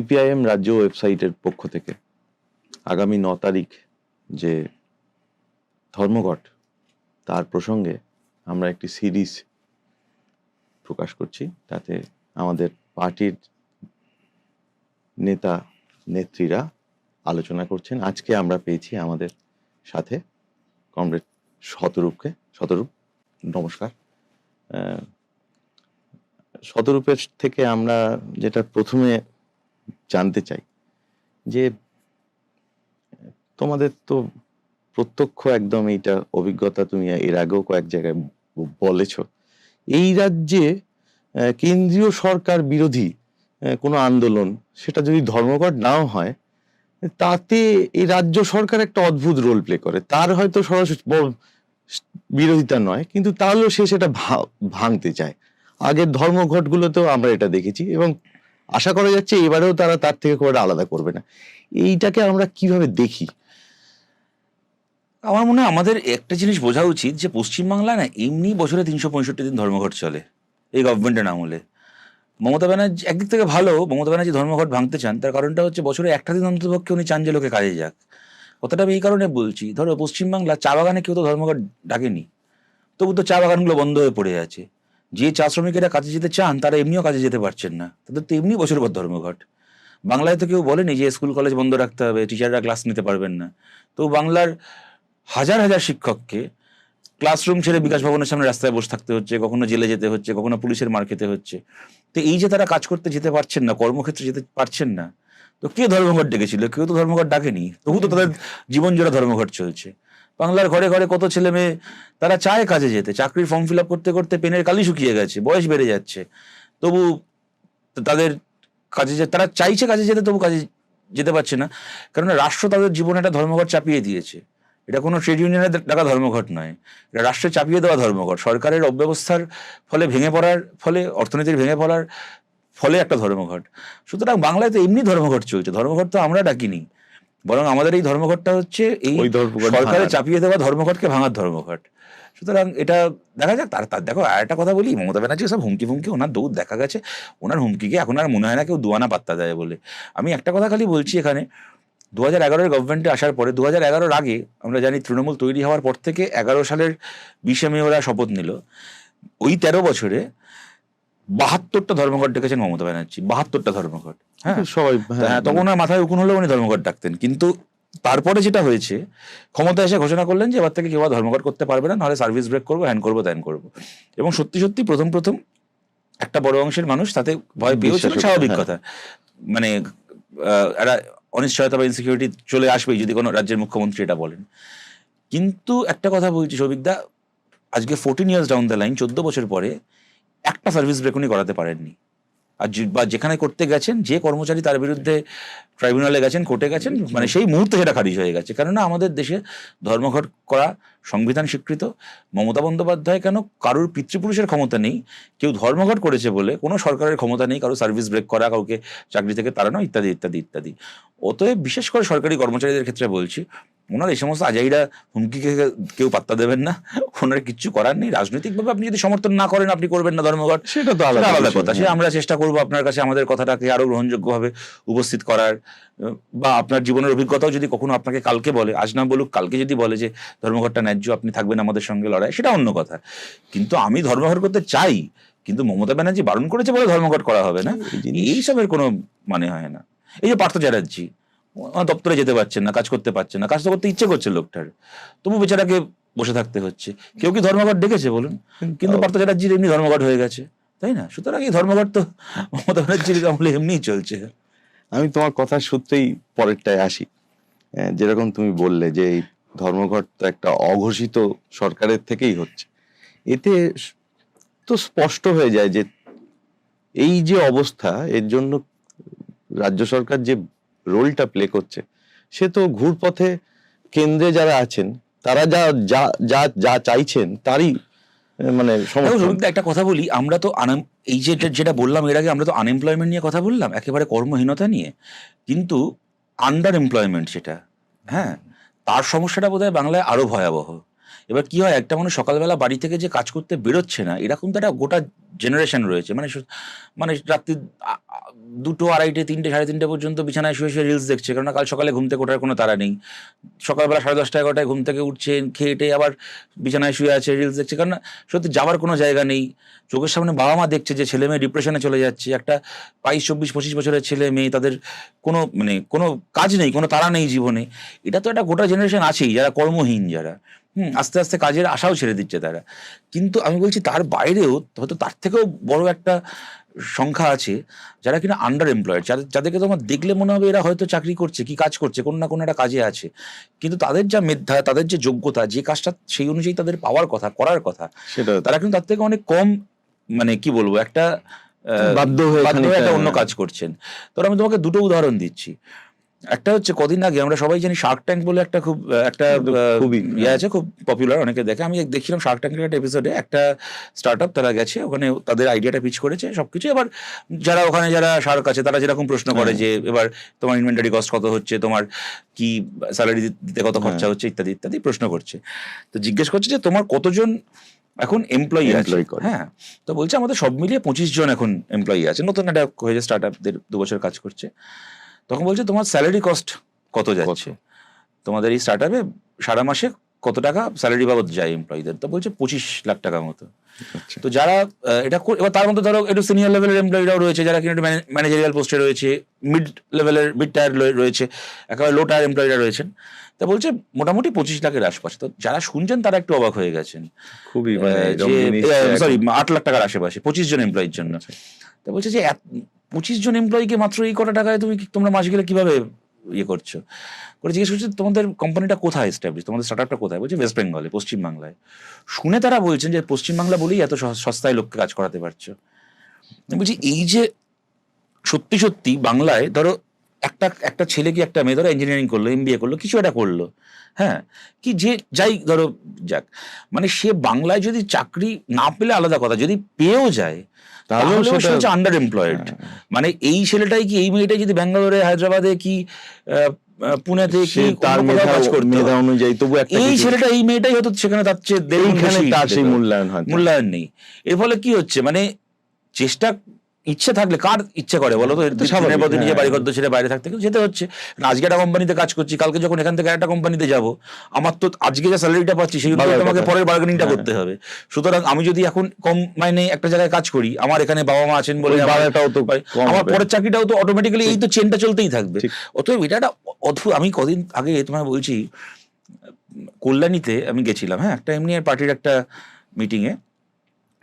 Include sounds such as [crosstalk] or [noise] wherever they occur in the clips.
CPIM রাজ্য ওয়েবসাইটের পক্ষ থেকে আগামী ন তারিখ যে ধর্মঘট, তার প্রসঙ্গে আমরা একটি সিরিজ প্রকাশ করছি। তাতে আমাদের পার্টির নেতা, নেত্রীরা আলোচনা করছেন। আজকে আমরা পেয়েছি আমাদের সাথে কমরেড শতরূপকে। শতরূপ, নমস্কার। শতরূপের থেকে আমরা যেটা প্রথমে জানতে চাই যে, তোমাদের তো প্রত্যক্ষ একদম এইটা অভিজ্ঞতা তুমি এর আগেও কয়েক জায়গায় বলেছ। এই রাজ্যে কেন্দ্রীয় সরকার বিরোধী কোনো আন্দোলন, সেটা যদি ধর্মঘট নাও হয়, তাতে এই রাজ্য সরকার একটা অদ্ভুত রোল প্লে করে। তার হয়তো সরাসরি বিরোধিতা নয়, কিন্তু তাহলেও সে সেটা ভাঙতে চায়। আগের ধর্মঘটগুলোতেও আমরা এটা দেখেছি এবং আশা করা যাচ্ছে এবারেও তারা তার থেকে খুব একটা আলাদা করবে না। এইটাকে আমরা কীভাবে দেখি? আমার মনে হয় আমাদের একটা জিনিস বোঝা উচিত যে পশ্চিমবাংলা না এমনি বছরে তিনশো পঁয়ষট্টি দিন ধর্মঘট চলে, এই গভর্নমেন্টের আমলে। মমতা ব্যানার্জি একদিক থেকে ভালো, মমতা ব্যানার্জি ধর্মঘট ভাঙতে চান, তার কারণটা হচ্ছে বছরে একটা দিন অন্ততপক্ষে উনি চান যে লোকে কাজে যাক। কথাটা আমি এই কারণে বলছি, ধরো পশ্চিমবাংলা চা বাগানে কেউ তো ধর্মঘট ডাকেনি, তবু তো চা বাগানগুলো বন্ধ হয়ে পড়ে আছে। যে চা শ্রমিকেরা কাজে যেতে চান, তারা এমনিও কাজে যেতে পারছেন না। তাদের তো এমনি বছর পর ধর্মঘট। বাংলায় তো কেউ বলেনি যে স্কুল, কলেজ বন্ধ রাখতে হবে, টিচাররা ক্লাস নিতে পারবেন না। তো বাংলার হাজার হাজার শিক্ষককে ক্লাসরুম ছেড়ে বিকাশ ভবনের সামনে রাস্তায় বসে থাকতে হচ্ছে, কখনো জেলে যেতে হচ্ছে, কখনো পুলিশের মার খেতে হচ্ছে। তো এই যে তারা কাজ করতে যেতে পারছেন না, কর্মক্ষেত্রে যেতে পারছেন না, তো কে ধর্মঘট ডেকেছিল? কেউ তো ধর্মঘট ডাকেনি। তবু তো তাদের জীবন জোড়া ধর্মঘট চলছে। বাংলার ঘরে ঘরে কত ছেলে মেয়ে, তারা চায় কাজে যেতে। চাকরির ফর্ম ফিল করতে করতে পেনের কালি শুকিয়ে গেছে, বয়স বেড়ে যাচ্ছে। তবু তাদের কাজে যে- তারা চাইছে কাজে যেতে, তবু কাজে যেতে পারছে না। কারণ রাষ্ট্র তাদের জীবনে একটা ধর্মঘট চাপিয়ে দিয়েছে। এটা কোনো ট্রেড ইউনিয়নের ডাকা ধর্মঘট নয়। এটা রাষ্ট্রে চাপিয়ে দেওয়া ধর্মঘট। সরকারের অব্যবস্থার ফলে ভেঙে পড়ার ফলে, অর্থনীতির ভেঙে পড়ার ফলে একটা ধর্মঘট। সুতরাং বাংলায় তো এমনি ধর্মঘট চলছে। ধর্মঘট তো আমরা ডাকিনি। বরং আমাদের এই ধর্মঘটটা হচ্ছে এই ভাঙার। চাপিয়ে দেওয়া ধর্মঘটকে ভাঙার ধর্মঘট। সুতরাং এটা দেখা যাক তার তার দেখো আর একটা কথা বলি মমতা ব্যানার্জি সব হুমকি ফুমকি ওনার দৌড় দেখা গেছে। ওনার হুমকিকে এখন আর মনে হয় না কেউ দুয়ানা পাত্তা দেয় বলে। আমি একটা কথা খালি বলছি এখানে দু হাজার এগারোর গভর্নমেন্টে আসার পরে দু হাজার এগারোর আগে আমরা জানি তৃণমূল তৈরি হওয়ার পর থেকে এগারো সালের বিশে মে ওরা শপথ নিল। ওই তেরো বছরে বাহাত্তরটা ধর্মঘট ডেকেছেন মমতা ব্যানার্জি বাহাত্তরটা ধর্মঘট হ্যাঁ? সবাই হ্যাঁ তখন ওনার মাথায় উকুন হলেও উনি ধর্মঘট ডাকতেন। কিন্তু তারপরে যেটা হয়েছে ক্ষমতা এসে ঘোষণা করলেন যে এবার থেকে কেউ ধর্মঘট করতে পারবে না নাহলে সার্ভিস ব্রেক করব হ্যান করব ত্যান করব। এবং সত্যি সত্যি প্রথম প্রথম একটা বড় অংশের মানুষ তাতে ভয় পেয়েছিল স্বাভাবিক হ্যাঁ। কথা। মানে একটা অনিশ্চয়তা বা ইনসিকিউরিটি চলে আসবেই যদি কোনো রাজ্যের মুখ্যমন্ত্রী এটা বলেন। কিন্তু একটা কথা বলছি সৌভিকদা আজকে fourteen years down the line চোদ্দ বছর পরে একটা সার্ভিস ব্রেক উনি করাতে পারেননি। আর বা যেখানে করতে গেছেন যে কর্মচারী তার বিরুদ্ধে ট্রাইব্যুনালে গেছেন কোর্টে গেছেন মানে সেই মুহূর্তে সেটা খারিজ হয়ে গেছে। কেননা আমাদের দেশে ধর্মঘট করা সংবিধান স্বীকৃত মমতা বন্দ্যোপাধ্যায় কেন কারোর পিতৃপুরুষের ক্ষমতা নেই? কেউ ধর্মঘট করেছে বলে কোনো সরকারের ক্ষমতা নেই কারও সার্ভিস ব্রেক করা কাউকে চাকরি থেকে তাড়ানো ইত্যাদি ইত্যাদি ইত্যাদি। অতএব বিশেষ করে সরকারি কর্মচারীদের ক্ষেত্রে বলছি ওনার এই সমস্ত আজাইরা হুমকিকে কেউ পাত্তা দেবেন না ওনার কিচ্ছু করার নেই। রাজনৈতিকভাবে আপনি যদি সমর্থন না করেন আপনি করবেন না ধর্মঘট। সেটা তো আলাদা আলাদা কথা। সে হ্যাঁ। আমরা চেষ্টা করব আপনার কাছে আমাদের কথাটাকে আরও গ্রহণযোগ্যভাবে উপস্থিত করার বা আপনার জীবনের অভিজ্ঞতাও যদি কখনো আপনাকে কালকে বলে আজ না বলুক কালকে যদি বলে যে ধর্মঘটটা ন্যায্য আপনি থাকবেন আমাদের সঙ্গে লড়াই সেটা অন্য কথা। কিন্তু আমি ধর্মঘট করতে চাই কিন্তু মমতা ব্যানার্জি বারণ করেছে বলে ধর্মঘট করা হবে না? এইসবের কোনো মানে হয় না। এই যে পার্থ চ্যাটার্জি দপ্তরে যেতে পারছেন না কাজ করতে পারছেন না কাজ তো করতে ইচ্ছে করছে লোকটার। তবু বেচারাকে বসে থাকতে হচ্ছে। কেউ কি ধর্মঘট ডেকেছে বলুন? কিন্তু পার্থ চ্যাটার্জির এমনি ধর্মঘট হয়ে গেছে তাই না? সুতরাং এই ধর্মঘট তো [laughs] মমতা ব্যানার্জির আমলে এমনিই চলছে। আমি তোমার কথা সত্যিই পরেরটায় আসি। যেরকম তুমি বললে যে এই ধর্মঘট তো একটা অঘোষিত সরকারের থেকেই হচ্ছে। এতে তো স্পষ্ট হয়ে যায় যে এই যে অবস্থা, এর জন্য রাজ্য সরকার যে রোলটা প্লে করছে, সে তো ঘুরপথে কেন্দ্রে যারা আছেন, তারা যা যা যা যা চাইছেন, তারই মানে একটা কথা বলি, আমরা তো এই যে যেটা বললাম এর আগে, আমরা তো আনএমপ্লয়মেন্ট নিয়ে কথা বললাম, একেবারে কর্মহীনতা নিয়ে। কিন্তু আন্ডার এমপ্লয়মেন্ট সেটা হ্যাঁ? তার সমস্যাটা বোধহয় বাংলায় আরও ভয়াবহ। এবার কি হয়, একটা মানুষ সকালবেলা বাড়ি থেকে যে কাজ করতে বেরোচ্ছে না, এরকম তো একটা গোটা জেনারেশন রয়েছে। মানে মানে রাত্রি দুটো আড়াইটে, তিনটে, সাড়ে তিনটে পর্যন্ত বিছানায় শুয়ে শুয়ে রিলস দেখছে। কারণ কাল সকালে ঘুম থেকে ওঠার কোনো তারা নেই। সকালবেলা সাড়ে দশটা, এগারোটায় ঘুম থেকে উঠছে, খেয়ে আবার বিছানায় শুয়ে আছে রিলস দেখছে। কারণ সত্যি যাওয়ার কোনো জায়গা নেই। চোখের সামনে বাবা মা দেখছে যে ছেলে মেয়ে ডিপ্রেশনে চলে যাচ্ছে। একটা বাইশ, চব্বিশ, পঁচিশ বছরের ছেলে মেয়ে, তাদের কোনো মানে কোনো কাজ নেই, কোনো তারা নেই জীবনে। এটা তো একটা গোটা জেনারেশন আছেই, যারা কর্মহীন যারা। আস্তে আস্তে কাজের আশাও ছেড়ে দিচ্ছে তারা। কিন্তু আমি বলছি তার বাইরেও হয়তো তার থেকেও বড় একটা সংখ্যা আছে যারা কিনা আন্ডার এমপ্লয়েড যাদেরকে তোমার দেখলে মনে হবে এরা হয়তো চাকরি করছে কি কাজ করছে কোনো না কোনো একটা কাজে আছে। কিন্তু তাদের যা মেধা তাদের যে যোগ্যতা যে কাজটা সেই অনুযায়ী তাদের পাওয়ার কথা করার কথা সেটা তারা কিন্তু তার থেকে অনেক কম মানে কি বলব একটা বাধ্য হয়ে হয়ে একটা অন্য কাজ করছেন। তো আমি তোমাকে দুটো উদাহরণ দিচ্ছি। একটা হচ্ছে কদিন আগে আমরা সবাই জানি শার্ক ট্যাঙ্ক বলে একটা খুব একটা খুবই, ইয়ে আছে খুব পপুলার অনেকে দেখে। আমি দেখছিলাম শার্ক ট্যাঙ্কের একটা এপিসোডে একটা স্টার্ট আপ তারা গেছে ওখানে তাদের আইডিয়াটা পিচ করেছে সবকিছু। এবার যারা ওখানে যারা শার্ক আছে তারা যেরকম প্রশ্ন করে হ্যাঁ। যে এবার তোমার ইনভেন্টারি কস্ট কত হচ্ছে তোমার কি স্যালারি দিতে কত খরচা হ্যাঁ। হচ্ছে ইত্যাদি ইত্যাদি প্রশ্ন করছে। তো জিজ্ঞেস করছে যে তোমার কতজন এখন এমপ্লয়ি আছে? করে। হ্যাঁ। তো বলছে আমাদের সব মিলিয়ে পঁচিশ জন এখন এমপ্লয়ি আছে। নতুন একটা হয়েছে স্টার্ট আপদের দু বছর কাজ করছে। তখন বলছে তোমার স্যালারি কস্ট কত যাচ্ছে? তোমাদের এই স্টার্ট আপে সারা মাসে কত টাকা স্যালারি বাবদ যায় এমপ্লয়ীদের তো বলছে পঁচিশ লাখ টাকা মতো। আচ্ছা। তো যারা এটা এবার তার মধ্যে ধরো একটু সিনিয়র লেভেলের এমপ্লয়িরাও রয়েছে যারা কিনা একটু ম্যানেজারিয়াল পোস্টে রয়েছে মিড লেভেলের মিড টায়ার রয়েছে একেবারে লো টায়ার এমপ্লয়িরা রয়েছেন। তা বলছে মোটামুটি পঁচিশ লাখের আশপাশে। তো যারা শুনছেন তারা একটু অবাক হয়ে গেছেন। খুবই মানে সরি আট লাখ টাকার আশেপাশে পঁচিশ জন এমপ্লয়ির জন্য। তা বলছে যে পঁচিশ জন এমপ্লয়িকে মাত্র এই কটা টাকায় তুমি তোমরা মাস গেলে কীভাবে ইয়ে করছ? করে জিজ্ঞেস করছে, তোমাদের কোম্পানিটা কোথায় এস্টাবলিশ তোমাদের স্টার্ট আপটা কোথায়? বলছে ওয়েস্ট বেঙ্গলে পশ্চিমবাংলায়। শুনে তারা বলছেন যে, পশ্চিমবাংলা বলেই এত সস- সস্তায় লোককে কাজ করাতে পারছ। বলছি, এই যে সত্যি সত্যি বাংলায়, ধরো একটা একটা ছেলে কি একটা মেয়ে ধরো ইঞ্জিনিয়ারিং করল এমবিএ করল, কিছু একটা করল হ্যাঁ? কি যে যাই ধরো যাক মানে সে বাংলায় যদি চাকরি না পেলে আলাদা কথা, যদি পেয়েও যায় তাহলেও সে হচ্ছে আন্ডার এমপ্লয়েড হ্যাঁ। মানে এই ছেলেটাই কি এই মেয়েটাই যদি ব্যাঙ্গালোরে হায়দ্রাবাদে কি পুনেতে কি তার মেধা কাজ করতে? মেধা অনুযায়ী তবু একটা এই ছেলেটা এই মেয়েটাই হয়তো সেখানে তার চেয়ে দেড় বেশি তার সেই মূল্যায়ন হয় মূল্যায়ন নেই। এর ফলে কি হচ্ছে? মানে চেষ্টা ইচ্ছে থাকলে কার ইচ্ছে করে বলো তো? দিনের নিজে হ্যাঁ। বাড়িঘর ছেড়ে বাইরে থাকতে কিন্তু যেতে হচ্ছে। আজকে একটা কোম্পানিতে কাজ করছি কালকে যখন এখান থেকে একটা কোম্পানিতে যাব আমার তো আজকে যে স্যালারিটা পাচ্ছি সেই অনুযায়ী তোমাকে পরের বার্গেনিংটা হ্যাঁ। করতে হবে। সুতরাং আমি যদি এখন কম মাইনে একটা জায়গায় কাজ করি আমার এখানে বাবা মা আছেন বলে আমার- পরের চাকরিটাও তো অটোমেটিক্যালি এই তো চেনটা চলতেই থাকবে। অতএব এটা একটা অদ্ভুত আমি কদিন আগে তোমায় বলছি কল্যাণীতে আমি গেছিলাম হ্যাঁ একটা এমনি পার্টির একটা মিটিংয়ে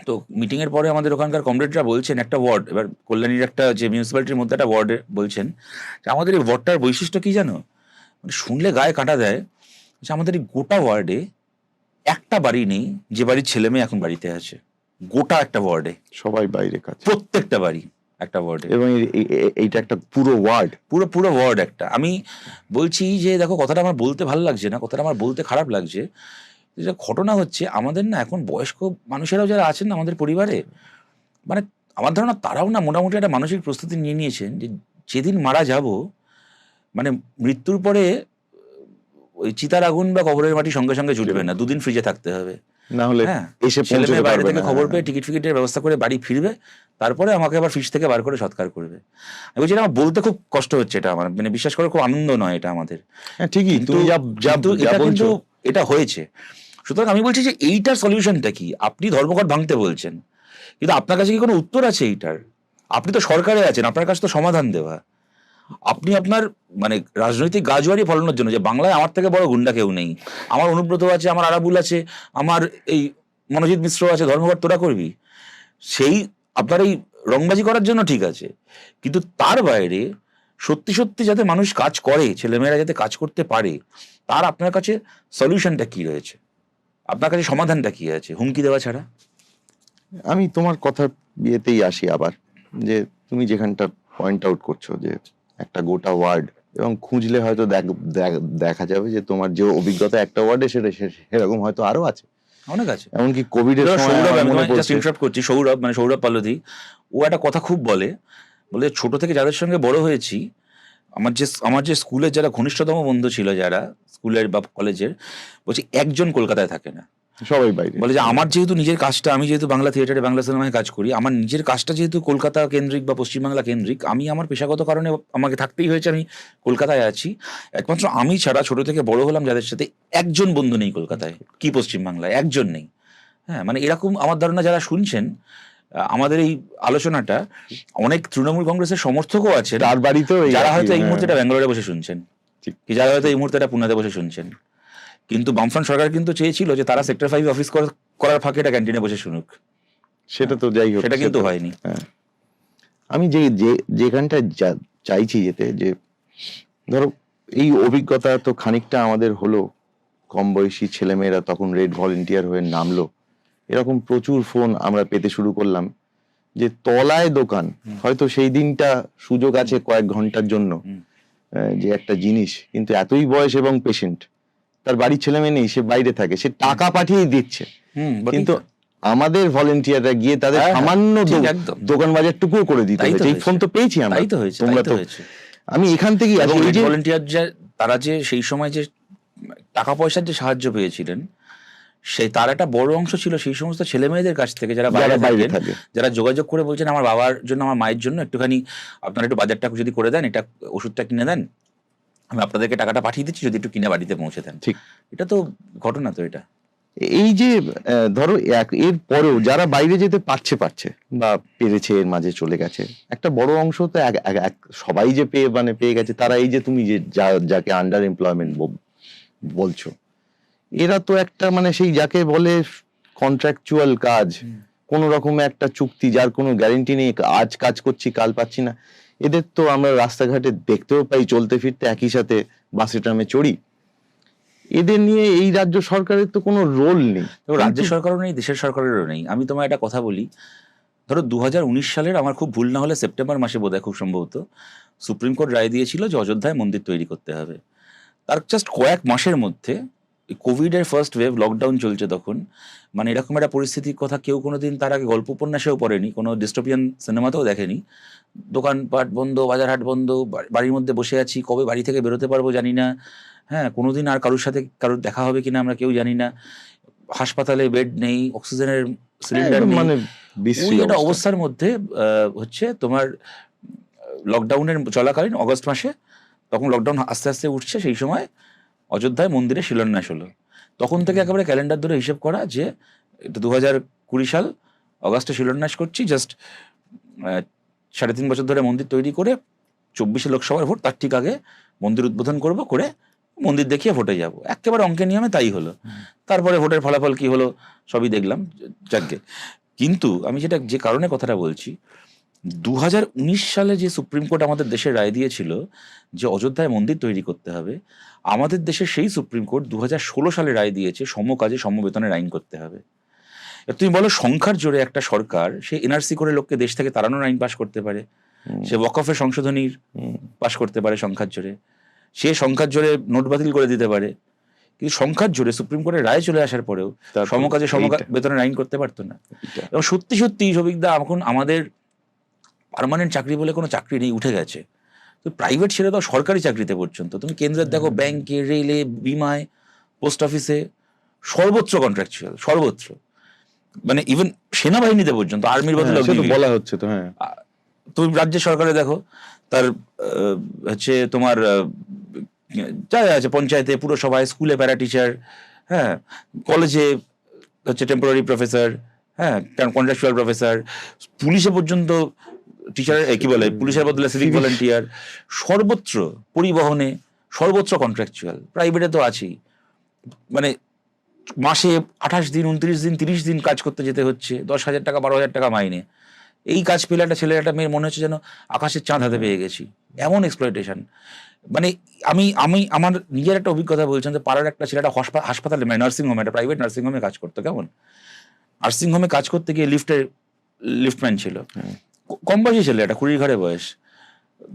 তো মিটিং এর পরে আমাদের ওখানকার কমরেডরা বলছেন একটা ওয়ার্ড এবার কল্যাণীর একটা যে মিউনিসিপ্যালিটির মধ্যে একটা ওয়ার্ডে বলছেন যে আমাদের এই ওয়ার্ডটার বৈশিষ্ট্য কি জানো? মানে শুনলে গায়ে কাটা দেয় যে আমাদের এই গোটা ওয়ার্ডে একটা বাড়ি নেই যে বাড়ির ছেলে মেয়ে এখন বাড়িতে আছে। গোটা একটা ওয়ার্ডে সবাই বাইরে কাজ প্রত্যেকটা বাড়ি একটা ওয়ার্ডে এবং এই- এই- এই- এইটা একটা পুরো ওয়ার্ড পুরো পুরো ওয়ার্ড একটা। আমি বলছি যে দেখো কথাটা আমার বলতে ভালো লাগছে না কথাটা আমার বলতে খারাপ লাগছে। যে ঘটনা হচ্ছে আমাদের না এখন বয়স্ক মানুষেরাও যারা আছেন না আমাদের পরিবারে মানে আমার ধারণা তারাও না মোটামুটি একটা মানসিক প্রস্তুতি নিয়ে নিয়েছেন যে যেদিন মারা যাব মানে মৃত্যুর পরে ওই চিতার আগুন বা কবরের মাটি সঙ্গে সঙ্গে জুটবে না দুদিন ফ্রিজে থাকতে হবে। না হলে হ্যাঁ এসে ছেলে বাইরে থেকে খবর পেয়ে টিকিট ফিকিটের ব্যবস্থা করে বাড়ি ফিরবে তারপরে আমাকে আবার ফিস থেকে বার করে সৎকার করবে। আমি বলছি আমার বলতে খুব কষ্ট হচ্ছে এটা আমার মানে বিশ্বাস করে খুব আনন্দ নয় এটা আমাদের। হ্যাঁ ঠিকই তুমি যা যা এটা কিন্তু এটা হয়েছে। সুতরাং আমি বলছি যে এইটার সলিউশনটা কি? আপনি ধর্মঘট ভাঙতে বলছেন। কিন্তু আপনার কাছে কি কোনো উত্তর আছে এইটার? আপনি তো সরকারে আছেন, আপনার কাছে তো সমাধান দেওয়া। আপনি আপনার মানে রাজনৈতিক গাজুয়ারি ফলানোর জন্য, যে বাংলায় আমার থেকে বড় গুন্ডা কেউ নেই, আমার অনুব্রত আছে, আমার আরাবুল আছে, আমার এই মনোজিৎ মিশ্র আছে, ধর্মঘট তোরা করবি? সেই আপনার এই রংবাজি করার জন্য ঠিক আছে। কিন্তু তার বাইরে সত্যি সত্যি যাতে মানুষ কাজ করে, ছেলেমেয়েরা যাতে কাজ করতে পারে, তার আপনার কাছে সলিউশনটা কি রয়েছে? আপনার কাছে সমাধানটা কি আছে? হুমকি দেওয়া ছাড়া? আমি তোমার কথার বিয়েতেই আসি আবার যে তুমি যেখানটা পয়েন্ট আউট করছ যে একটা গোটা ওয়ার্ড এবং খুঁজলে হয়তো দেখ- যাবে যে তোমার যে অভিজ্ঞতা একটা ওয়ার্ডে সেটা সেরকম হয়তো আরও আছে। অনেক আছে। এমনকি কোভিড এর সময় সৌরভ করছি সৌরভ মানে সৌরভ পালধি ও একটা কথা খুব বলে বলে ছোট থেকে যাদের সঙ্গে বড় হয়েছি আমার যে আমার যে স্কুলের যারা ঘনিষ্ঠতম বন্ধু ছিল যারা স্কুলের বা কলেজের বলছি একজন কলকাতায় থাকে না। সবাই বাইরে। বলে যে আমার যেহেতু নিজের কাজটা আমি যেহেতু বাংলা থিয়েটারে বাংলা সিনেমায় কাজ করি আমার নিজের কাজটা যেহেতু কলকাতা কেন্দ্রিক বা পশ্চিমবাংলা কেন্দ্রিক আমি আমার পেশাগত কারণে আমাকে থাকতেই হয়েছে আমি কলকাতায় আছি। একমাত্র আমি ছাড়া ছোট থেকে বড় হলাম যাদের সাথে একজন বন্ধু নেই কলকাতায় কি পশ্চিমবাংলায় একজন নেই। হ্যাঁ মানে এরকম আমার ধারণা যারা শুনছেন আমাদের এই আলোচনাটা অনেক তৃণমূল কংগ্রেসের সমর্থকও আছে তার বাড়িতেও এই যারা হয়তো এই হ্যাঁ। মুহূর্তে ব্যাঙ্গালোরে বসে শুনছেন। কি যারা হয়তো এই মুহূর্তে পুনাতে বসে শুনছেন। কিন্তু বামফ্রন্ট সরকার কিন্তু চেয়েছিল যে তারা সেক্টর ফাইভ অফিস করার ফাঁকে এটা ক্যান্টিনে বসে শুনুক। সেটা তো যাই হোক সেটা কিন্তু হয়নি। হ্যাঁ। আমি যে যে যেখানটা চাইছি যেতে যে ধরো এই অভিজ্ঞতা তো খানিকটা আমাদের হলো। কম বয়সী ছেলেমেয়েরা তখন রেড ভলেন্টিয়ার হয়ে নামলো। এরকম প্রচুর ফোন আমরা পেতে শুরু করলাম যে তলায় দোকান হয়তো সেই দিনটা সুযোগ আছে কয়েক ঘণ্টার জন্য যে একটা জিনিস কিন্তু এতই বয়স এবং পেশেন্ট তার বাড়ির ছেলে মেয়ে নেই সে বাইরে থাকে সে টাকা পাঠিয়ে দিচ্ছে। কিন্তু আমাদের ভলেন্টিয়াররা গিয়ে তাদের হ্যাঁ, হ্যাঁ, সামান্য। দোকান বাজারটুকুও করে দিতে হয়েছে। এই ফোন তো পেয়েছি আমরা। তাই তো হয়েছে তোমরা তো আমি এখান থেকেই এবং ভলেন্টিয়ার যে তারা যে সেই সময় যে টাকা পয়সার যে সাহায্য পেয়েছিলেন সেই তার একটা বড় অংশ ছিল সেই সমস্ত ছেলে মেয়েদের কাছ থেকে যারা বাইরে বাইরে থাকে। যারা যোগাযোগ করে বলছেন আমার বাবার জন্য আমার মায়ের জন্য একটুখানি আপনারা একটু বাজারটা যদি করে দেন এটা ওষুধটা কিনে দেন আমি আপনাদেরকে টাকাটা পাঠিয়ে দিচ্ছি যদি একটু কিনে বাড়িতে পৌঁছে দেন। ঠিক। এটা তো ঘটনা তো এটা। এই যে ধরো এক এর পরেও যারা বাইরে যেতে পারছে পারছে বা পেরেছে এর মাঝে চলে গেছে একটা বড় অংশ তো এক- এক- এক- সবাই যে পেয়ে মানে পেয়ে গেছে তারা এই যে তুমি যে যা- যাকে আন্ডার এমপ্লয়মেন্ট বলছো এরা তো একটা মানে সেই যাকে বলে কন্ট্রাকচুয়াল কাজ কোন রকমে একটা চুক্তি যার কোনো গ্যারেন্টি নেই আজ কাজ করছি কাল পাচ্ছি না। এদের তো আমরা রাস্তাঘাটে দেখতেও পাই চলতে ফিরতে একই সাথে বাসে ট্রামে চড়ি। এদের নিয়ে এই রাজ্য সরকারের তো কোনো রোল নেই। রাজ্য সরকারও নেই দেশের সরকারেরও নেই। আমি তোমায় একটা কথা বলি। ধরো দু হাজার উনিশ সালের আমার খুব ভুল না হলে সেপ্টেম্বর মাসে বোধহয় খুব সম্ভবত সুপ্রিম কোর্ট রায় দিয়েছিল যে অযোধ্যায় মন্দির তৈরি করতে হবে। তার জাস্ট কয়েক মাসের মধ্যে কোভিডের ফার্স্ট ওয়েভ লকডাউন চলছে তখন। মানে এরকম একটা পরিস্থিতির কথা কেউ কোনোদিন তার আগে গল্প উপন্যাসেও পড়েনি কোনো ডিস্টোপিয়ান সিনেমাতেও দেখেনি। দোকানপাট বন্ধ বাজারহাট বন্ধ বাড়ির মধ্যে বসে আছি কবে বাড়ি থেকে বেরোতে পারব জানি না। হ্যাঁ কোনোদিন আর কারোর সাথে কারোর দেখা হবে কিনা আমরা কেউ জানি না। হাসপাতালে বেড নেই অক্সিজেনের সিলিন্ডার মানে একটা অবস্থার মধ্যে হচ্ছে তোমার লকডাউনের চলাকালীন অগস্ট মাসে তখন লকডাউন আস্তে আস্তে উঠছে সেই সময় অযোধ্যায় মন্দিরে শিলান্যাস হলো। তখন থেকে একেবারে ক্যালেন্ডার ধরে হিসেব করা যে, এটা দু হাজার কুড়ি সাল, অগাস্টে শিলান্যাস করছি জাস্ট সাড়ে তিন বছর ধরে মন্দির তৈরি করে চব্বিশে লোকসভার ভোট, তার ঠিক আগে মন্দির উদ্বোধন করব করে মন্দির দেখিয়ে ভোটে যাব। একেবারে অঙ্কের নিয়মে তাই হলো। তারপরে ভোটের ফলাফল কি হলো, সবই দেখলাম যাকে কিন্তু আমি যেটা যে কারণে কথাটা বলছি দু হাজার উনিশ সালে যে সুপ্রিম কোর্ট আমাদের দেশে রায় দিয়েছিল যে অযোধ্যায় মন্দির তৈরি করতে হবে আমাদের দেশে সেই সুপ্রিম কোর্ট দু হাজার ষোলো সালে রায় দিয়েছে সম কাজে সম আইন করতে হবে। তুমি বলো সংখ্যার জোরে একটা সরকার সে এনআরসি করে লোককে দেশ থেকে তাড়ানোর আইন পাশ করতে পারে? সে ওয়াকফের সংশোধনীর পাশ করতে পারে সংখ্যার জোরে। সে সংখ্যার জোরে নোট বাতিল করে দিতে পারে। কিন্তু সংখ্যার জোরে সুপ্রিম কোর্টের রায় চলে আসার পরেও সমকাজে সম বেতনের আইন করতে পারতো না। এবং সত্যি সত্যি সবিকদা এখন আমাদের পারমানেন্ট চাকরি বলে কোনো চাকরি নেই উঠে গেছে। তো প্রাইভেট ছেড়ে দাও সরকারি চাকরিতে পর্যন্ত। তুমি কেন্দ্রের দেখো ব্যাংকে রেলে বিমায় পোস্ট অফিসে সর্বোচ্চ কন্ট্রাকচুয়াল সর্বোচ্চ। মানে ইভেন সেনাবাহিনীতে পর্যন্ত আর্মির বদলে হ্যাঁ, অগ্নিবীর। বলা হচ্ছে তো হ্যাঁ। তুমি রাজ্য সরকারে দেখো তার হচ্ছে তোমার যা আছে পঞ্চায়েতে পুরসভায় স্কুলে প্যারা টিচার হ্যাঁ কলেজে হচ্ছে টেম্পোরারি প্রফেসর হ্যাঁ কন্ট্রাকচুয়াল প্রফেসর পুলিশে পর্যন্ত টিচার কি বলে পুলিশের বদলে সিভিক ভলেন্টিয়ার সর্বত্র পরিবহনে সর্বোচ্চ কন্ট্রাকচুয়াল প্রাইভেটে তো আছেই। মানে মাসে আঠাশ দিন উনত্রিশ দিন তিরিশ দিন কাজ করতে যেতে হচ্ছে দশ হাজার টাকা বারো হাজার টাকা মাইনে। এই কাজ পেলে একটা ছেলে একটা মেয়ের মনে হচ্ছে যেন আকাশের চাঁদ হাতে পেয়ে গেছি। এমন এক্সপ্লয়টেশন মানে আমি আমি আমার নিজের একটা অভিজ্ঞতা বলছেন যে পাড়ার একটা ছেলেটা হসপা- হাসপাতালে মানে নার্সিং হোমে একটা প্রাইভেট নার্সিং হোমে কাজ করতো কেমন? নার্সিং হোমে কাজ করতে গিয়ে লিফটের লিফটম্যান ছিল। ক- কম বয়সী ছেলে একটা কুড়ির ঘরে বয়স।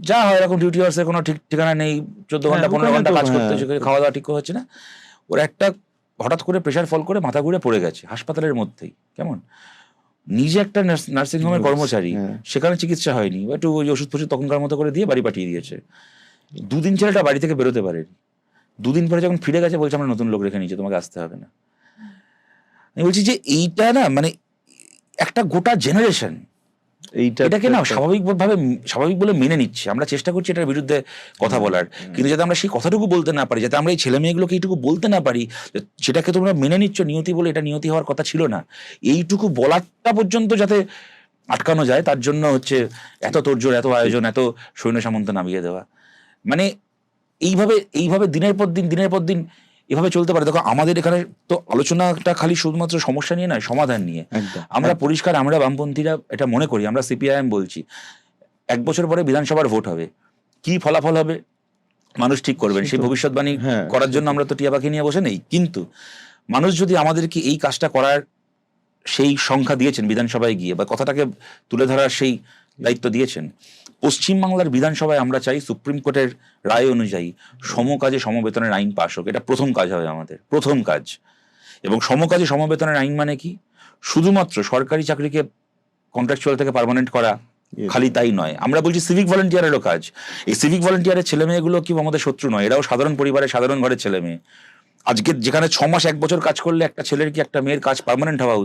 যা হয় এরকম ডিউটি আওয়ার্সের কোনো ঠিক ঠিকানা নেই চোদ্দ ঘণ্টা হ্যাঁ, পনেরো ঘণ্টা কাজ করতে। হচ্ছে খাওয়া দাওয়া ঠিক হচ্ছে না। ওর একটা হঠাৎ করে প্রেশার ফল করে মাথা ঘুরে পড়ে গেছে হাসপাতালের মধ্যেই কেমন? নিজে একটা নার্সিং হোমের কর্মচারী হ্যাঁ। সেখানে চিকিৎসা হয়নি বা একটু ওই ওষুধ ফষুধ তখনকার মতো করে দিয়ে বাড়ি পাঠিয়ে দিয়েছে। দুদিন ছেলেটা বাড়ি থেকে বেরোতে পারেনি। দুদিন পরে যখন ফিরে গেছে বলছে আমরা নতুন লোক রেখে নিয়েছি তোমাকে আসতে হবে না। আমি বলছি যে এইটা না মানে একটা গোটা জেনারেশন এইটা এটাকে না স্বাভাবিকভাবে স্বাভাবিক বলে মেনে নিচ্ছে। আমরা চেষ্টা করছি এটার বিরুদ্ধে কথা বলার। কিন্তু যাতে আমরা সেই কথাটুকু বলতে না পারি যাতে আমরা এই ছেলে মেয়েগুলোকে এইটুকু বলতে না পারি সেটাকে তোমরা মেনে নিচ্ছ নিয়তি বলে এটা নিয়তি হওয়ার কথা ছিল না। এইটুকু বলাটা পর্যন্ত যাতে আটকানো যায় তার জন্য হচ্ছে এত তোড়জোড় এত আয়োজন এত সৈন্য সামন্ত নামিয়ে দেওয়া। মানে এইভাবে এইভাবে দিনের পর দিন দিনের পর দিন এভাবে চলতে পারে। দেখো আমাদের এখানে তো আলোচনাটা খালি শুধুমাত্র সমস্যা নিয়ে নয় সমাধান নিয়ে। আমরা পরিষ্কার আমরা বামপন্থীরা এটা মনে করি আমরা সিপিআইএম বলছি। এক বছর পরে বিধানসভার ভোট হবে। কি ফলাফল হবে? মানুষ ঠিক করবেন সেই ভবিষ্যৎবাণী হ্যাঁ, করার জন্য আমরা তো টিয়া পাখি নিয়ে বসে নেই। কিন্তু মানুষ যদি আমাদেরকে এই কাজটা করার সেই সংখ্যা দিয়েছেন বিধানসভায় গিয়ে বা কথাটাকে তুলে ধরার সেই দায়িত্ব দিয়েছেন। পশ্চিমবাংলার বিধানসভায় আমরা চাই সুপ্রিম কোর্টের রায় অনুযায়ী সমকাজে সমবেতনের আইন পাশ হোক। এটা প্রথম কাজ হবে আমাদের প্রথম কাজ। এবং সমকাজে সমবেতনের আইন মানে কি? শুধুমাত্র সরকারি চাকরিকে কন্ট্রাকচুয়াল থেকে পার্মানেন্ট করা খালি তাই নয়। আমরা বলছি সিভিক ভলেন্টিয়ারেরও কাজ। এই সিভিক ভলেন্টিয়ারের ছেলে মেয়েগুলো কি আমাদের শত্রু নয়। এরাও সাধারণ পরিবারের সাধারণ ঘরের ছেলে মেয়ে আজকে যেখানে ছ মাস এক বছর কাজ করলে একটা ছেলের কি একটা মেয়ের কাজ পার্মানেন্ট হওয়া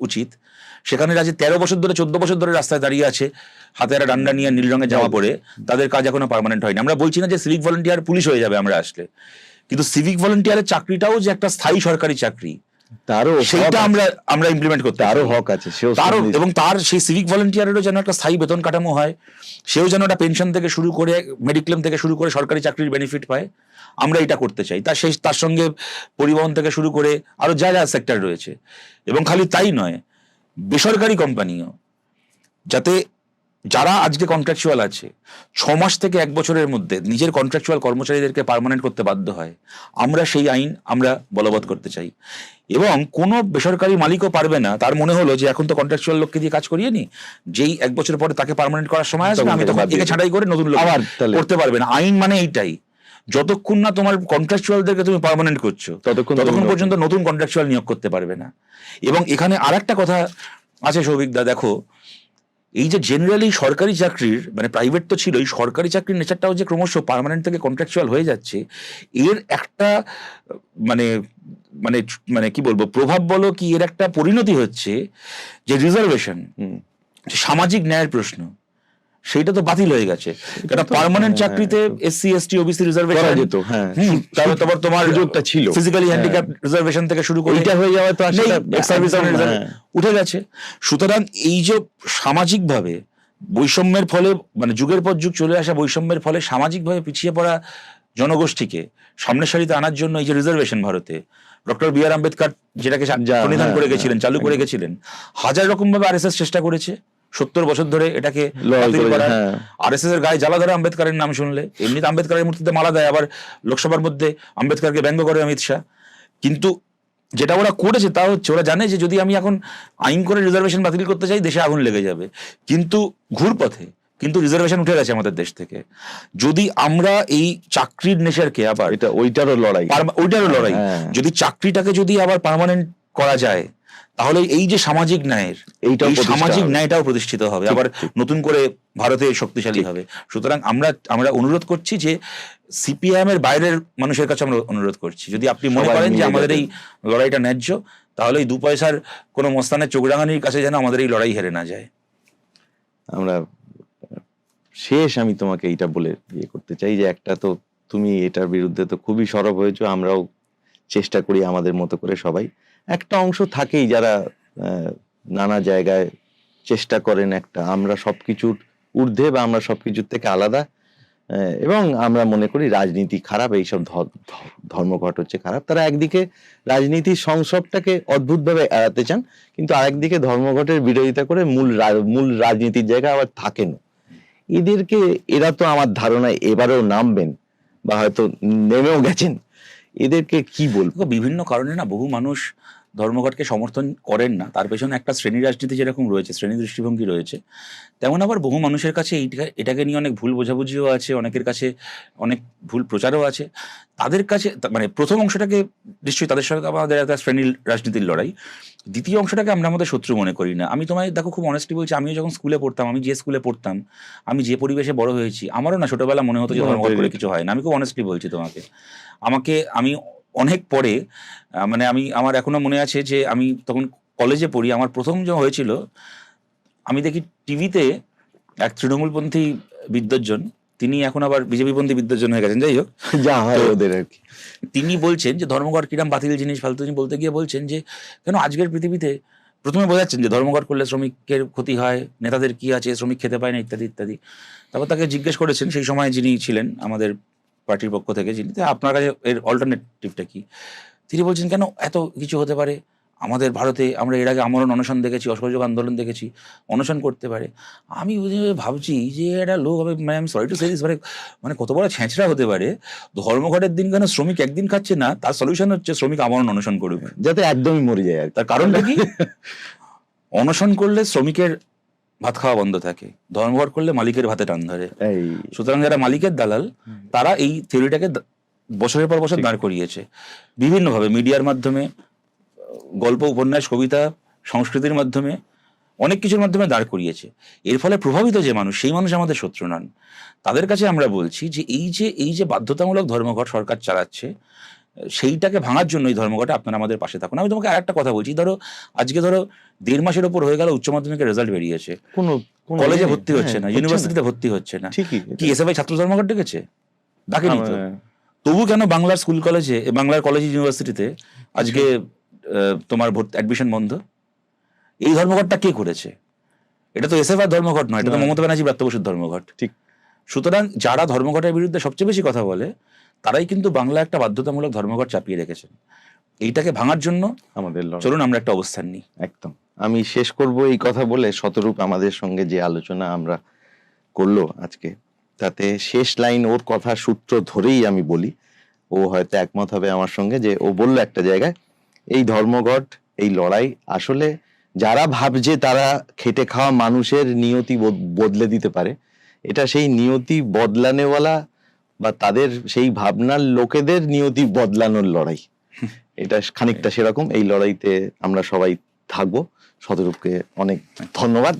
উচিত? সেখানে আজ তেরো বছর ধরে চোদ্দ বছর ধরে রাস্তায় দাঁড়িয়ে আছে হাতে একটা ডান্ডা নিয়ে নীল রঙে জামা পরে তাদের কাজ এখনও পার্মানেন্ট হয়নি। আমরা বলছি না যে সিভিক ভলেন্টিয়ার পুলিশ হয়ে যাবে আমরা আসলে। কিন্তু সিভিক ভলেন্টিয়ারের চাকরিটাও যে একটা স্থায়ী সরকারি চাকরি। তারও সেইটা আমরা আমরা ইমপ্লিমেন্ট করতে তারও হক আছে সেও তারও এবং তার সেই সিভিক ভলেন্টিয়ারেরও যেন একটা স্থায়ী বেতন কাঠামো হয় সেও যেন একটা পেনশন থেকে শুরু করে মেডিক্লেম থেকে শুরু করে সরকারি চাকরির বেনিফিট পায় আমরা এটা করতে চাই। তার সেই তার সঙ্গে পরিবহন থেকে শুরু করে আরও যা যা সেক্টর রয়েছে। এবং খালি তাই নয় বেসরকারি কোম্পানিও যাতে যারা আজকে কন্ট্রাকচুয়াল আছে ছ মাস থেকে এক বছরের মধ্যে নিজের কন্ট্রাকচুয়াল কর্মচারীদেরকে পার্মানেন্ট করতে বাধ্য হয় আমরা সেই আইন আমরা বলবৎ করতে চাই। এবং কোনো বেসরকারি মালিকও পারবে না তার মনে হলো যে এখন তো কন্ট্রাকচুয়াল লোককে দিয়ে কাজ করিয়ে নি যেই এক বছর পরে তাকে পার্মানেন্ট করার সময় আসবে আমি তখন একে ছাঁটাই করে নতুন লোক করতে পারবে না। আইন মানে এইটাই যতক্ষণ না তোমার কন্ট্রাকচুয়ালদেরকে তুমি পার্মানেন্ট করছ ততক্ষণ ততক্ষণ পর্যন্ত নতুন কন্ট্রাকচুয়াল নিয়োগ করতে পারবে না। এবং এখানে আর একটা কথা আছে সৌভিকদা দেখো এই যে জেনারেলি সরকারি চাকরির মানে প্রাইভেট তো ছিলই এই সরকারি চাকরির নেচারটাও যে ক্রমশ পার্মানেন্ট থেকে কন্ট্রাকচুয়াল হয়ে যাচ্ছে এর একটা মানে মানে মানে কি বলব প্রভাব বলো কি এর একটা পরিণতি হচ্ছে যে রিজার্ভেশন। সামাজিক ন্যায়ের প্রশ্ন সেইটা তো বাতিল হয়ে গেছে। কারণ পার্মানেন্ট চাকরিতে এসসি এসটি ওবিসি করা যেত হ্যাঁ। তারপর তোমার তোমার সুযোগটা ছিল। ফিজিক্যালি হ্যাঁ। হ্যান্ডিক্যাপ রিজার্ভেশন থেকে শুরু করে এইটা হয়ে তো আর ex-service একদম, reserve হ্যাঁ। উঠে গেছে। সুতরাং এই যে সামাজিকভাবে বৈষম্যের ফলে মানে যুগের পর যুগ চলে আসা বৈষম্যের ফলে সামাজিকভাবে পিছিয়ে পড়া জনগোষ্ঠীকে সামনের সারিতে আনার জন্য এই যে রিজার্ভেশন ভারতে ডক্টর বি আর আম্বেদকর যেটাকে প্রণিধান হ্যাঁ, করে গেছিলেন হ্যাঁ, চালু করে গেছিলেন হাজার রকম ভাবে আরএসএস চেষ্টা করেছে। সত্তর বছর ধরে এটাকে আর এস। আরএসএস এর গায়ে জ্বালা ধরে আম্বেদকরের নাম শুনলে। এমনিতে আম্বেদকরের মূর্তিতে মালা দেয় আবার লোকসভার মধ্যে আম্বেদকরকে ব্যঙ্গ করে অমিত শাহ। কিন্তু যেটা ওরা করেছে তা হচ্ছে ওরা জানে যে যদি আমি এখন আইন করে রিজার্ভেশন বাতিল করতে চাই দেশে আগুন লেগে যাবে। কিন্তু ঘুরপথে কিন্তু রিজার্ভেশন উঠে গেছে আমাদের দেশ থেকে। যদি আমরা এই চাকরির নেশারকে আবার এটা ওইটারও লড়াই। ওইটারও লড়াই। হ্যাঁ। যদি চাকরিটাকে যদি আবার পার্মানেন্ট করা যায় তাহলে এই যে সামাজিক ন্যায়ের এইটাও এই প্রতিষ্ঠা সামাজিক ন্যায়টাও প্রতিষ্ঠিত হবে। আবার নতুন করে ভারতে শক্তিশালী হবে। সুতরাং আমরা আমরা অনুরোধ করছি যে সিপিআইএম এর বাইরের মানুষের কাছে আমরা অনুরোধ করছি। যদি আপনি মনে করেন যে আমাদের এই লড়াইটা ন্যায্য তাহলে এই দু পয়সার কোনো মস্তানের চোখরাঙানির কাছে যেন আমাদের এই লড়াই হেরে না যায়। আমরা শেষ আমি তোমাকে এইটা বলে ইয়ে করতে চাই যে একটা তো তুমি এটার বিরুদ্ধে তো খুবই সরব হয়েছো আমরাও চেষ্টা করি আমাদের মতো করে সবাই। একটা অংশ থাকেই যারা নানা জায়গায় চেষ্টা করেন একটা। আমরা সবকিছুর ঊর্ধ্বে বা আমরা সবকিছুর থেকে আলাদা এবং আমরা মনে করি রাজনীতি খারাপ, এইসব ধর্মঘট হচ্ছে খারাপ। তারা একদিকে রাজনীতির সংসবটাকে অদ্ভুতভাবে এড়াতে চান, কিন্তু আরেকদিকে ধর্মঘটের বিরোধিতা করে মূল মূল রাজনীতির জায়গায় আবার থাকেন। এদেরকে এরা তো আমার ধারণায় এবারেও নামবেন, বা হয়তো নেমেও গেছেন। এদেরকে কি বলব? বিভিন্ন কারণে না বহু মানুষ ধর্মঘটকে সমর্থন করেন না তার পেছনে একটা শ্রেণি রাজনীতি যেরকম রয়েছে শ্রেণি দৃষ্টিভঙ্গি রয়েছে তেমন আবার বহু মানুষের কাছে এইটা এটাকে নিয়ে অনেক ভুল বোঝাবুঝিও আছে অনেকের কাছে অনেক ভুল প্রচারও আছে। তাদের কাছে মানে প্রথম অংশটাকে নিশ্চয়ই তাদের সঙ্গে আমাদের একটা শ্রেণি রাজনীতির লড়াই। দ্বিতীয় অংশটাকে আমরা আমাদের শত্রু মনে করি না। আমি তোমায় দেখো খুব অনেস্টলি বলছি আমিও যখন স্কুলে পড়তাম আমি যে স্কুলে পড়তাম আমি যে পরিবেশে বড় হয়েছি আমারও না ছোটবেলা মনে হতো যে ধর্মঘট করে কিছু হয় না। আমি খুব অনেস্টলি বলছি তোমাকে। আমাকে আমি অনেক পরে মানে আমি আমার এখনও মনে আছে যে আমি তখন কলেজে পড়ি আমার প্রথম যে হয়েছিল আমি দেখি টিভিতে এক তৃণমূলপন্থী বিদ্যজন তিনি এখন আবার বিজেপিপন্থী বিদ্যজন হয়ে গেছেন যাই হোক। [laughs] যা হয় ওদের আর কি। তিনি বলছেন যে ধর্মঘট কিরাম বাতিল জিনিস ফালতু জিনিস বলতে গিয়ে বলছেন যে কেন আজকের পৃথিবীতে প্রথমে বোঝাচ্ছেন যে ধর্মঘট করলে শ্রমিকের ক্ষতি হয় নেতাদের কি আছে শ্রমিক খেতে পায় না ইত্যাদি ইত্যাদি। তারপর তাকে জিজ্ঞেস করেছেন সেই সময় যিনি ছিলেন আমাদের পার্টির পক্ষ থেকে যিনি "তা আপনার কাছে এর অল্টারনেটিভটা কি? তিনি বলছেন কেন? এত কিছু হতে পারে। আমাদের ভারতে আমরা এর আগে আমরণ অনশন দেখেছি অসহযোগ আন্দোলন দেখেছি অনশন করতে পারে। আমি ভাবছি যে একটা লোক হবে মানে আমি সরি টু সে মানে মানে কত বড় ছেঁচড়া হতে পারে। ধর্মঘটের দিন কেন শ্রমিক একদিন খাচ্ছে না তার সলিউশন হচ্ছে শ্রমিক আমরণ অনশন করুক। যাতে একদমই মরে যায় আর তার কারণটা কি? [laughs] অনশন করলে শ্রমিকের ভাত খাওয়া বন্ধ থাকে। ধর্মঘট করলে মালিকের ভাতে টান ধরে। সুতরাং যারা মালিকের দালাল তারা এই থিওরিটাকে বছরের পর বছর দাঁড় করিয়েছে। বিভিন্নভাবে মিডিয়ার মাধ্যমে গল্প উপন্যাস কবিতা সংস্কৃতির মাধ্যমে অনেক কিছুর মাধ্যমে দাঁড় করিয়েছে। এর ফলে প্রভাবিত যে মানুষ সেই মানুষ আমাদের শত্রু নন। তাদের কাছে আমরা বলছি যে এই যে এই যে বাধ্যতামূলক ধর্মঘট সরকার চালাচ্ছে সেইটাকে ভাঙার জন্য এই ধর্মঘটে আপনারা আমাদের পাশে থাকুন। আমি তোমাকে আরেকটা কথা বলছি ধরো আজকে ধরো দেড় মাসের ওপর হয়ে গেল উচ্চ মাধ্যমিকের রেজাল্ট বেরিয়েছে। কোনো কলেজে ইয়ে ভর্তি হচ্ছে হ্যাঁ, না। ইউনিভার্সিটিতে ভর্তি হচ্ছে না। কি এসএফআই ছাত্র ধর্মঘট ডেকেছে? ডাকেনি তো। হ্যাঁ, তবু কেন বাংলার স্কুল কলেজে বাংলার কলেজ ইউনিভার্সিটিতে আজকে তোমার অ্যাডমিশন বন্ধ? এই ধর্মঘটটা কে করেছে? এটা তো এসএফআর ধর্মঘট নয় এটা তো মমতা ব্যানার্জি ব্রাত্য বসুর ধর্মঘট। ঠিক। সুতরাং যারা ধর্মঘটের বিরুদ্ধে সবচেয়ে বেশি কথা বলে তারাই কিন্তু বাংলা একটা বাধ্যতামূলক ধর্মঘট চাপিয়ে রেখেছেন। এইটাকে ভাঙার জন্য আমাদের চলুন আমরা একটা অবস্থান নিই। একদম। আমি শেষ করব এই কথা বলে শতরূপ আমাদের সঙ্গে যে আলোচনা আমরা করল আজকে তাতে শেষ লাইন ওর কথা সূত্র ধরেই আমি বলি ও হয়তো একমত হবে আমার সঙ্গে যে ও বলল একটা জায়গায় এই ধর্মঘট এই লড়াই আসলে যারা ভাবছে তারা খেটে খাওয়া মানুষের নিয়তি বদ- বদলে দিতে পারে। এটা সেই নিয়তি বদলানেওয়ালা বা তাদের সেই ভাবনার লোকেদের নিয়তি বদলানোর লড়াই। এটা খানিকটা সেরকম। এই লড়াইতে আমরা সবাই থাকব। শতরূপকে অনেক ধন্যবাদ।